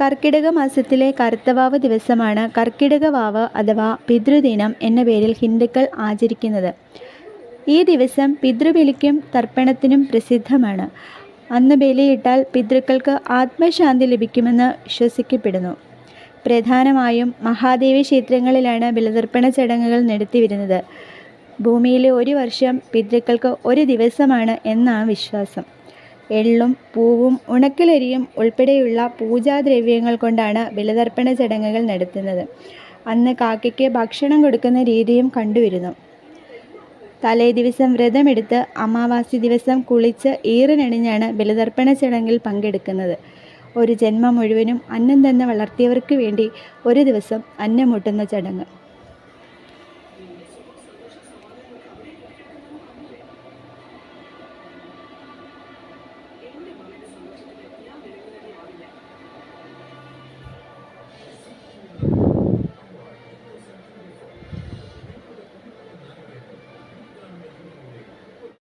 കർക്കിടക മാസത്തിലെ കറുത്തവാവ് ദിവസമാണ് കർക്കിടക വാവ് അഥവാ പിതൃദിനം എന്ന പേരിൽ ഹിന്ദുക്കൾ ആചരിക്കുന്നത്. ഈ ദിവസം പിതൃബലിക്കും തർപ്പണത്തിനും പ്രസിദ്ധമാണ്. അന്ന് ബലിയിട്ടാൽ പിതൃക്കൾക്ക് ആത്മശാന്തി ലഭിക്കുമെന്ന് വിശ്വസിക്കപ്പെടുന്നു. പ്രധാനമായും മഹാദേവി ക്ഷേത്രങ്ങളിലാണ് ബലിതർപ്പണ ചടങ്ങുകൾ നടത്തിവരുന്നത്. ഭൂമിയിലെ ഒരു വർഷം പിതൃക്കൾക്ക് ഒരു ദിവസമാണ് എന്നാണ് വിശ്വാസം. എള്ളും പൂവും ഉണക്കലരിയും ഉൾപ്പെടെയുള്ള പൂജാദ്രവ്യങ്ങൾ കൊണ്ടാണ് ബലിതർപ്പണ ചടങ്ങുകൾ നടത്തുന്നത്. അന്ന് കാക്കയ്ക്ക് ഭക്ഷണം കൊടുക്കുന്ന രീതിയും കണ്ടുവരുന്നു. തലേ ദിവസം വ്രതമെടുത്ത് അമാവാസി ദിവസം കുളിച്ച് ഈറിനണിഞ്ഞാണ് ബലിതർപ്പണ ചടങ്ങിൽ പങ്കെടുക്കുന്നത്. ഒരു ജന്മം മുഴുവനും അന്നം തന്നെ വളർത്തിയവർക്ക് വേണ്ടി ഒരു ദിവസം അന്നമൂട്ടുന്ന ചടങ്ങ്.